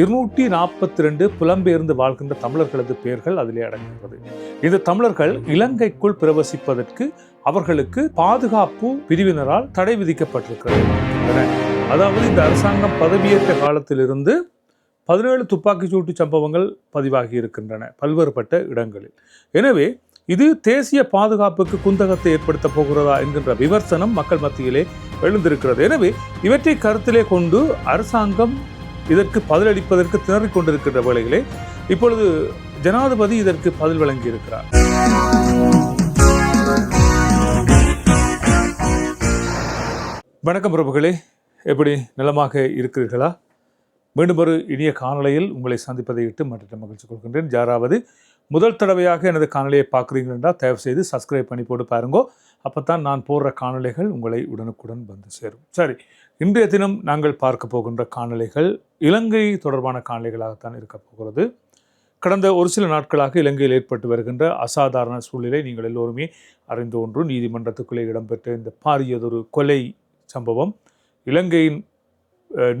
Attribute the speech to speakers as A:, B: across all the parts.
A: இருநூற்றி நாற்பத்தி ரெண்டு புலம்பெயர்ந்து வாழ்கின்ற தமிழர்களது பெயர்கள் அதிலே அடங்குகிறது. இந்த தமிழர்கள் இலங்கைக்குள் பிரவசிப்பதற்கு அவர்களுக்கு பாதுகாப்பு பிரிவினரால் தடை விதிக்கப்பட்டிருக்கிறது. அதாவது இந்த அரசாங்கம் பதவியேற்ற காலத்திலிருந்து பதினேழு துப்பாக்கிச் சூட்டு சம்பவங்கள் பதிவாகி இருக்கின்றன பல்வேறுபட்ட இடங்களில். எனவே இது தேசிய பாதுகாப்புக்கு குந்தகத்தை ஏற்படுத்த போகிறதா என்கின்ற விமர்சனம் மக்கள் மத்தியிலே எழுந்திருக்கிறது. எனவே இவற்றை கருத்திலே கொண்டு அரசாங்கம் இதற்கு பதிலளிப்பதற்கு திணறிக் கொண்டிருக்கின்ற வேளையிலே இப்பொழுது ஜனாதிபதி இதற்கு பதில் வழங்கி இருக்கிறார் வணக்கம் பிரபுகளே எப்படி நலமாக இருக்கிறீர்களா? மீண்டும் ஒரு இனிய காணொலியில் உங்களை சந்திப்பதை இட்டு மற்ற மகிழ்ச்சி கொள்கின்றேன். யாராவது முதல் தடவையாக எனது காணொலியை பார்க்குறீங்க என்றால் தயவு செய்து சப்ஸ்கிரைப் பண்ணி போட்டு பாருங்கோ. அப்போ தான் நான் போடுற காணொலிகள் உங்களை உடனுக்குடன் வந்து சேரும். சரி இன்றைய தினம் நாங்கள் பார்க்க போகின்ற காணொலிகள் இலங்கை தொடர்பான காணொலிகளாகத்தான் இருக்க போகிறது. கடந்த ஒரு சில நாட்களாக இலங்கையில் ஏற்பட்டு வருகின்ற அசாதாரண சூழ்நிலை நீங்கள் எல்லோருமே அறிந்த ஒன்று நீதிமன்றத்துக்குள்ளே இடம்பெற்ற இந்த பாரியதொரு கொலை சம்பவம் இலங்கையின்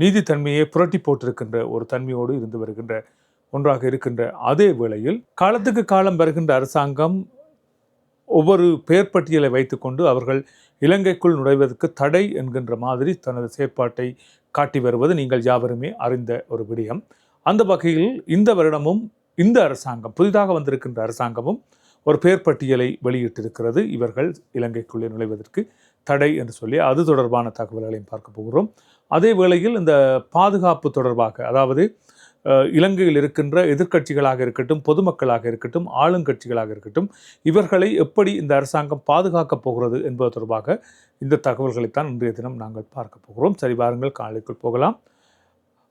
A: நீதித்தன்மையை புரட்டி போட்டிருக்கின்ற ஒரு தன்மையோடு இருந்து வருகின்ற ஒன்றாக இருக்கின்ற அதே வேளையில் காலத்துக்கு காலம் வருகின்ற அரசாங்கம் ஒவ்வொரு பெயர் பட்டியலை வைத்துக்கொண்டு அவர்கள் இலங்கைக்குள் நுழைவதற்கு தடை என்கின்ற மாதிரி தனது செயற்பாட்டை காட்டி வருவது நீங்கள் யாவருமே அறிந்த ஒரு விடயம். அந்த வகையில் இந்த வருடமும் இந்த அரசாங்கம் புதிதாக வந்திருக்கின்ற அரசாங்கமும் ஒரு பெயர் பட்டியலை வெளியிட்டிருக்கிறது. இவர்கள் இலங்கைக்குள்ளே நுழைவதற்கு தடை என்று சொல்லி அது தொடர்பான தகவல்களையும் பார்க்க போகிறோம். அதே வேளையில் இந்த பாதுகாப்பு தொடர்பாக அதாவது இலங்கையில் இருக்கின்ற எதிர்க்கட்சிகளாக இருக்கட்டும் பொதுமக்களாக இருக்கட்டும் ஆளுங்கட்சிகளாக இருக்கட்டும் இவர்களை எப்படி இந்த அரசாங்கம் பாதுகாக்கப் போகிறது என்பது தொடர்பாக இந்த தகவல்களைத்தான் இன்றைய தினம் நாங்கள் பார்க்க போகிறோம். சரி வாருங்கள் காலைக்குள் போகலாம்.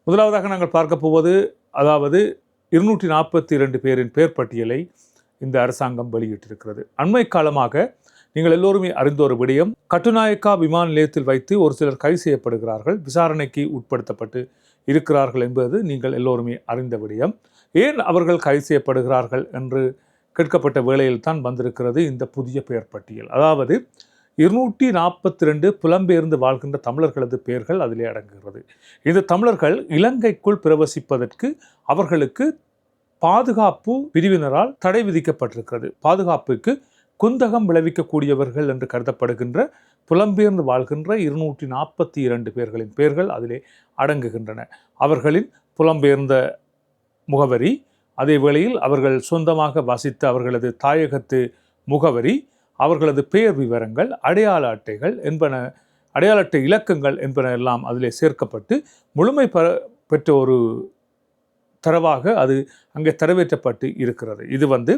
A: முதலாவதாக நாங்கள் பார்க்க போவது அதாவது இருநூற்றி நாற்பத்தி இரண்டு பேரின் பேர் பட்டியலை இந்த அரசாங்கம் வெளியிட்டிருக்கிறது. அண்மை காலமாக நீங்கள் எல்லோருமே அறிந்த ஒரு விடயம் கட்டுநாயக்கா விமான நிலையத்தில் வைத்து ஒரு சிலர் கைது செய்யப்படுகிறார்கள் விசாரணைக்கு உட்படுத்தப்பட்டு இருக்கிறார்கள் என்பது நீங்கள் எல்லோருமே அறிந்த விடயம். ஏன் அவர்கள் கைது செய்யப்படுகிறார்கள் என்று கேட்கப்பட்ட வேளையில் தான் வந்திருக்கிறது இந்த புதிய பெயர் பட்டியல். அதாவது இருநூற்றி நாற்பத்தி ரெண்டு புலம்பெயர்ந்து வாழ்கின்ற தமிழர்களது பெயர்கள் அதிலே அடங்குகிறது. இந்த தமிழர்கள் இலங்கைக்குள் பிரவசிப்பதற்கு அவர்களுக்கு பாதுகாப்பு பிரிவினரால் தடை விதிக்கப்பட்டிருக்கிறது. பாதுகாப்புக்கு குந்தகம் விளைவிக்கக்கூடியவர்கள் என்று கருதப்படுகின்ற புலம்பெயர்ந்து வாழ்கின்ற இருநூற்றி நாற்பத்தி இரண்டு பேர்களின் பெயர்கள் அதிலே அடங்குகின்றன. அவர்களின் புலம்பெயர்ந்த முகவரி அதே வேளையில் அவர்கள் சொந்தமாக வசித்த அவர்களது தாயகத்து முகவரி அவர்களது பெயர் விவரங்கள் அடையாள அட்டைகள் என்பன அடையாள அட்டை இலக்கங்கள் என்பன எல்லாம் அதிலே சேர்க்கப்பட்டு முழுமை பெற பெற்ற ஒரு தரவாக அது அங்கே தரவேற்றப்பட்டு இருக்கிறது. இது வந்து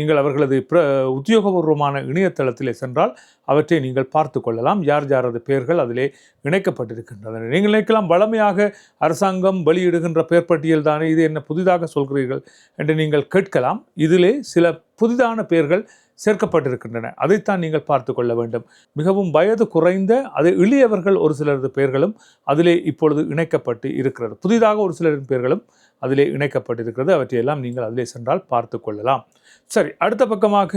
A: நீங்கள் அவர்களது பிர உத்தியோகபூர்வமான இணையதளத்திலே சென்றால் அவற்றை நீங்கள் பார்த்து கொள்ளலாம். யார் யாரது பெயர்கள் அதிலே இணைக்கப்பட்டிருக்கின்றன. நீங்கள் நினைக்கலாம் வளமையாக அரசாங்கம் வெளியிடுகின்ற பெயர் பட்டியல் தானே இது என்ன புதிதாக சொல்கிறீர்கள் என்று நீங்கள் கேட்கலாம். இதிலே சில புதிதான பெயர்கள் சேர்க்கப்பட்டிருக்கின்றன. அதைத்தான் நீங்கள் பார்த்து கொள்ள வேண்டும். மிகவும் வயது குறைந்த அது எளியவர்கள் ஒரு சிலரது பெயர்களும் அதிலே இப்பொழுது இணைக்கப்பட்டு இருக்கிறது. புதிதாக ஒரு சிலரின் பெயர்களும் அதிலே இணைக்கப்பட்டிருக்கிறது. அவற்றையெல்லாம் நீங்கள் அதிலே சென்றால் பார்த்து கொள்ளலாம். சரி அடுத்த பக்கமாக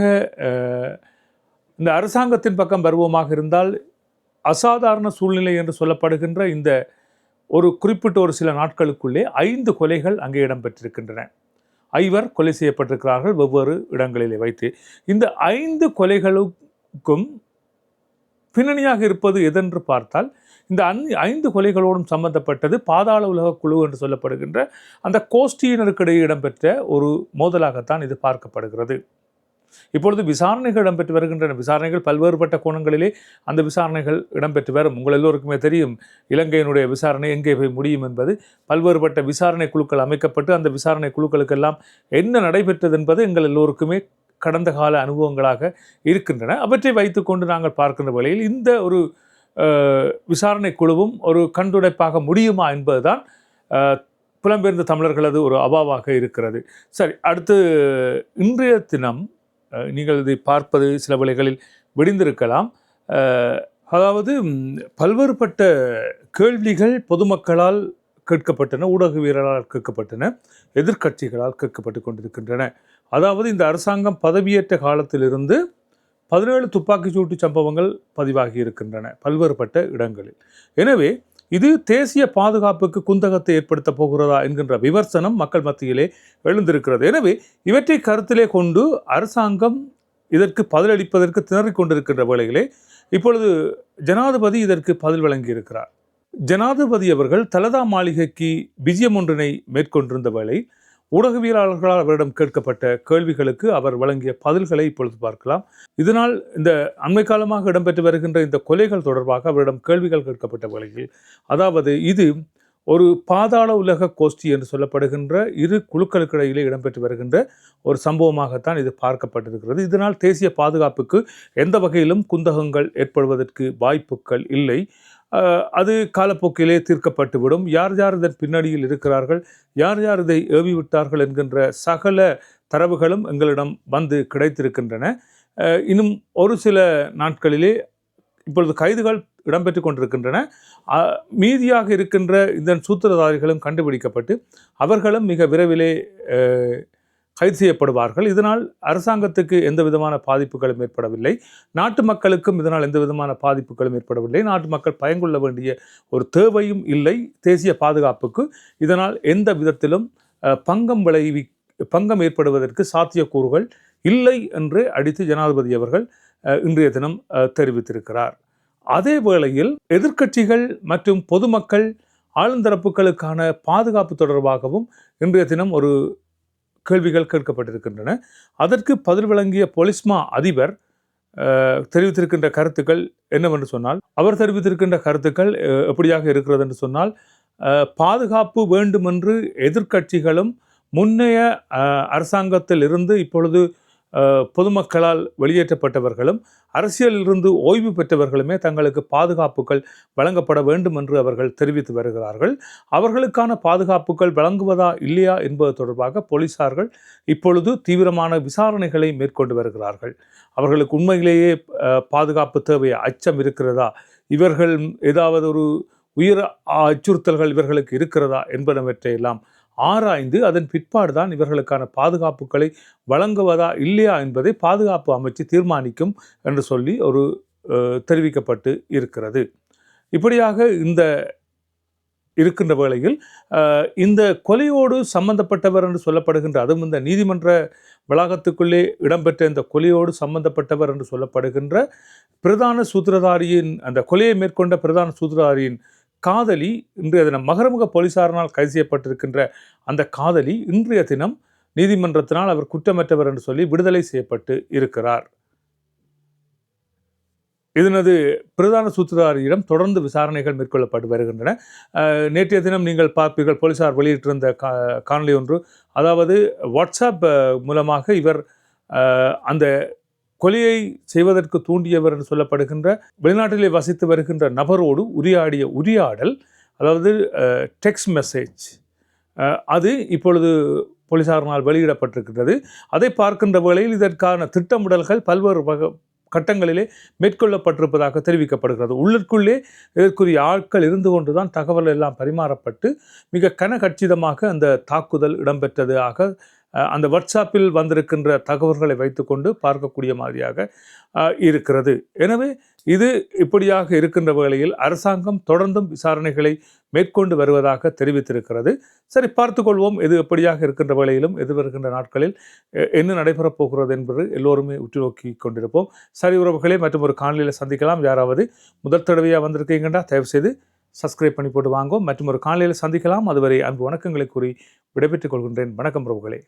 A: இந்த அரசாங்கத்தின் பக்கம் பருவமாக இருந்தால் அசாதாரண சூழ்நிலை என்று சொல்லப்படுகின்ற இந்த ஒரு குறிப்பிட்ட ஒரு சில நாட்களுக்குள்ளே ஐந்து கொலைகள் அங்கே இடம்பெற்றிருக்கின்றன. ஐவர் கொலை செய்யப்பட்டிருக்கிறார்கள் வெவ்வேறு இடங்களிலே வைத்து. இந்த ஐந்து கொலைகளுக்கும் பின்னணியாக இருப்பது எதென்று பார்த்தால் இந்த அந் ஐந்து கொலைகளோடும் சம்பந்தப்பட்டது பாதாள உலக குழு என்று சொல்லப்படுகின்ற அந்த கோஷ்டியினருக்கிடையே இடம்பெற்ற ஒரு மோதலாகத்தான் இது பார்க்கப்படுகிறது. இப்பொழுது விசாரணைகள் இடம்பெற்று வருகின்றன. விசாரணைகள் பல்வேறுபட்ட கோணங்களிலே அந்த விசாரணைகள் இடம்பெற்று வரும். உங்கள் எல்லோருக்குமே தெரியும் இலங்கையினுடைய விசாரணை எங்கே போய் முடியும் என்பது. பல்வேறுபட்ட விசாரணை குழுக்கள் அமைக்கப்பட்டு அந்த விசாரணை குழுக்களுக்கெல்லாம் என்ன நடைபெற்றது என்பது எங்கள் எல்லோருக்குமே கடந்த கால அனுபவங்களாக இருக்கின்றன. அவற்றை வைத்துக்கொண்டு நாங்கள் பார்க்கின்ற வகையில் இந்த ஒரு விசாரணை குழுவும் ஒரு கண்டுடைப்பாக முடியுமா என்பதுதான் புலம்பெயர்ந்த தமிழர்களது ஒரு அபாவாக இருக்கிறது. சரி அடுத்து இன்றைய தினம் நீங்கள் இதை பார்ப்பது சில வேளைகளில் விடிந்திருக்கலாம். அதாவது பல்வேறுபட்ட கேள்விகள் பொதுமக்களால் கேட்கப்பட்டன ஊடகவியலாளர் கேட்கப்பட்டன எதிர்க்கட்சிகளால் கேட்கப்பட்டு கொண்டிருக்கின்றன. அதாவது இந்த அரசாங்கம் பதவியேற்ற காலத்திலிருந்து பதினேழு துப்பாக்கிச் சூட்டு சம்பவங்கள் பதிவாகி இருக்கின்றன பல்வேறுபட்ட இடங்களில். எனவே இது தேசிய பாதுகாப்புக்கு குந்தகத்தை ஏற்படுத்த போகிறதா என்கின்ற விமர்சனம் மக்கள் மத்தியிலே எழுந்திருக்கிறது. எனவே இவற்றை கருத்திலே கொண்டு அரசாங்கம் இதற்கு பதிலளிப்பதற்கு திணறிக் கொண்டிருக்கின்ற வேளையிலே இப்பொழுது ஜனாதிபதி இதற்கு பதில் வழங்கியிருக்கிறார். ஜனாதிபதி அவர்கள் தலதா மாளிகைக்கு விஜயம் ஒன்றினை மேற்கொண்டிருந்த வேளை ஊடகவியலாளர்களால் அவரிடம் கேட்கப்பட்ட கேள்விகளுக்கு அவர் வழங்கிய பதில்களை இப்பொழுது பார்க்கலாம். இதனால் இந்த அண்மை காலமாக இடம்பெற்று வருகின்ற இந்த கொலைகள் தொடர்பாக அவரிடம் கேள்விகள் கேட்கப்பட்ட வகையில் அதாவது இது ஒரு பாதாள உலக கோஷ்டி என்று சொல்லப்படுகின்ற இரு குழுக்களுக்கு இடையிலே இடம்பெற்று வருகின்ற ஒரு சம்பவமாகத்தான் இது பார்க்கப்பட்டிருக்கிறது. இதனால் தேசிய பாதுகாப்புக்கு எந்த வகையிலும் குந்தகங்கள் ஏற்படுவதற்கு வாய்ப்புகள் இல்லை. அது காலப்போக்கிலே தீர்க்கப்பட்டுவிடும். யார் யார் இதன் பின்னணியில் இருக்கிறார்கள்? யார் யார் இதை ஏவி விட்டார்கள் என்கின்ற சகல தரவுகளும் எங்களிடம் வந்து கிடைத்திருக்கின்றன. இன்னும் ஒரு சில நாட்களிலே இப்பொழுது கைதுகள் இடம்பெற்று கொண்டிருக்கின்றன. மீதியாக இருக்கின்ற இந்த சூத்திரதாரிகளும் கண்டுபிடிக்கப்பட்டு அவர்களும் மிக விரைவிலே கைது செய்யப்படுவார்கள். இதனால் அரசாங்கத்துக்கு எந்த விதமான பாதிப்புகளும் ஏற்படவில்லை. நாட்டு மக்களுக்கும் இதனால் எந்த விதமான பாதிப்புகளும் ஏற்படவில்லை. நாட்டு மக்கள் பயங்கொள்ள வேண்டிய ஒரு தேவையும் இல்லை. தேசிய பாதுகாப்புக்கு இதனால் எந்த விதத்திலும் பங்கம் விளைவி பங்கம் ஏற்படுவதற்கு சாத்தியக்கூறுகள் இல்லை என்று அடித்து ஜனாதிபதி அவர்கள் இன்றைய தினம் தெரிவித்திருக்கிறார். அதே வேளையில் எதிர்க்கட்சிகள் மற்றும் பொதுமக்கள் ஆளுந்தரப்புகளுக்கான பாதுகாப்பு தொடர்பாகவும் இன்றைய தினம் ஒரு கேள்விகள் கேட்கப்பட்டிருக்கின்றன. அதற்கு பதில் வழங்கிய பொலிஸ்மா அதிபர் தெரிவித்திருக்கின்ற கருத்துக்கள் என்னவென்று சொன்னால் அவர் தெரிவித்திருக்கின்ற கருத்துக்கள் எப்படியாக இருக்கிறது என்று சொன்னால் பாதுகாப்பு வேண்டுமென்று எதிர்க்கட்சிகளும் முன்னைய அரசாங்கத்தில் இருந்து இப்பொழுது பொதுமக்களால் வெளியேற்றப்பட்டவர்களும் அரசியலிலிருந்து ஓய்வு பெற்றவர்களுமே தங்களுக்கு பாதுகாப்புகள் வழங்கப்பட வேண்டும் என்று அவர்கள் தெரிவித்து வருகிறார்கள். அவர்களுக்கான பாதுகாப்புகள் வழங்குவதா இல்லையா என்பது தொடர்பாக போலீசார்கள் இப்பொழுது தீவிரமான விசாரணைகளை மேற்கொண்டு வருகிறார்கள். அவர்களுக்கு உண்மையிலேயே பாதுகாப்பு தேவை அச்சம் இருக்கிறதா? இவர்கள் ஏதாவது ஒரு உயிர் அச்சுறுத்தல்கள் இவர்களுக்கு இருக்கிறதா என்பனவற்றையெல்லாம் ஆராய்ந்து அதன் பிற்பாடுதான் இவர்களுக்கான பாதுகாப்புகளை வழங்குவதா இல்லையா என்பதை பாதுகாப்பு அமைச்சு தீர்மானிக்கும் என்று சொல்லி ஒரு தெரிவிக்கப்பட்டு இருக்கிறது. இப்படியாக இந்த இருக்கின்ற வேளையில் இந்த கொலையோடு சம்பந்தப்பட்டவர் என்று சொல்லப்படுகின்ற அதுவும் இந்த நீதிமன்ற வளாகத்துக்குள்ளே இடம்பெற்ற இந்த கொலையோடு சம்பந்தப்பட்டவர் என்று சொல்லப்படுகின்ற பிரதான சூத்திரதாரியின் அந்த கொலையை மேற்கொண்ட பிரதான சூத்திரதாரியின் காதலி இன்றைய தினம் மகரமுக போலீசாரினால் கைது செய்யப்பட்டிருக்கின்ற அந்த காதலி இன்றைய தினம் நீதிமன்றத்தினால் அவர் குற்றமற்றவர் என்று சொல்லி விடுதலை செய்யப்பட்டு இருக்கிறார். இதனது பிரதான சூத்திரதாரியிடம் தொடர்ந்து விசாரணைகள் மேற்கொள்ளப்பட்டு வருகின்றன. நேற்றைய தினம் நீங்கள் பார்ப்பீர்கள் போலீசார் வெளியிட்டிருந்த கா காணொலி ஒன்று. அதாவது வாட்ஸ்அப் மூலமாக இவர் அந்த கொலையை செய்வதற்கு தூண்டியவர் என்று சொல்லப்படுகின்ற வெளிநாட்டிலே வசித்து வருகின்ற நபரோடு உரையாடிய உரையாடல் அதாவது டெக்ஸ்ட் மெசேஜ் அது இப்பொழுது போலீசாரினால் வெளியிடப்பட்டிருக்கின்றது. அதை பார்க்கின்ற வேளையில் இதற்கான திட்டமிடல்கள் பல்வேறு வக கட்டங்களிலே மேற்கொள்ளப்பட்டிருப்பதாக தெரிவிக்கப்படுகிறது. உள்ளிற்குள்ளே இதற்குரிய ஆட்கள் இருந்து கொண்டுதான் தகவல் எல்லாம் பரிமாறப்பட்டு மிக கனகச்சிதமாக அந்த தாக்குதல் இடம்பெற்றதாக அந்த வாட்ஸ்அப்பில் வந்திருக்கின்ற தகவல்களை வைத்துக்கொண்டு பார்க்கக்கூடிய மாதிரியாக இருக்கிறது. எனவே இது இப்படியாக இருக்கின்ற வேளையில் அரசாங்கம் தொடர்ந்தும் விசாரணைகளை மேற்கொண்டு வருவதாக தெரிவித்திருக்கிறது. சரி பார்த்துக்கொள்வோம் எது எப்படியாக இருக்கின்ற வேளையிலும் எதிர்வருகின்ற நாட்களில் என்ன நடைபெறப் போகிறது என்பது எல்லோருமே உற்று நோக்கி கொண்டிருப்போம். சரி உறவுகளே மற்றும் ஒரு காணொலியில் சந்திக்கலாம். யாராவது முதல் தடவையாக வந்திருக்கீங்கன்னா தயவுசெய்து சப்ஸ்கிரைப் பண்ணி போட்டு வாங்கும் மற்றும் ஒரு காலையில் சந்திக்கலாம். அதுவரை அன்பு வணக்கங்களை கூறி விடைபெற்றுக் கொள்கின்றேன். வணக்கம் பிரபுகளே.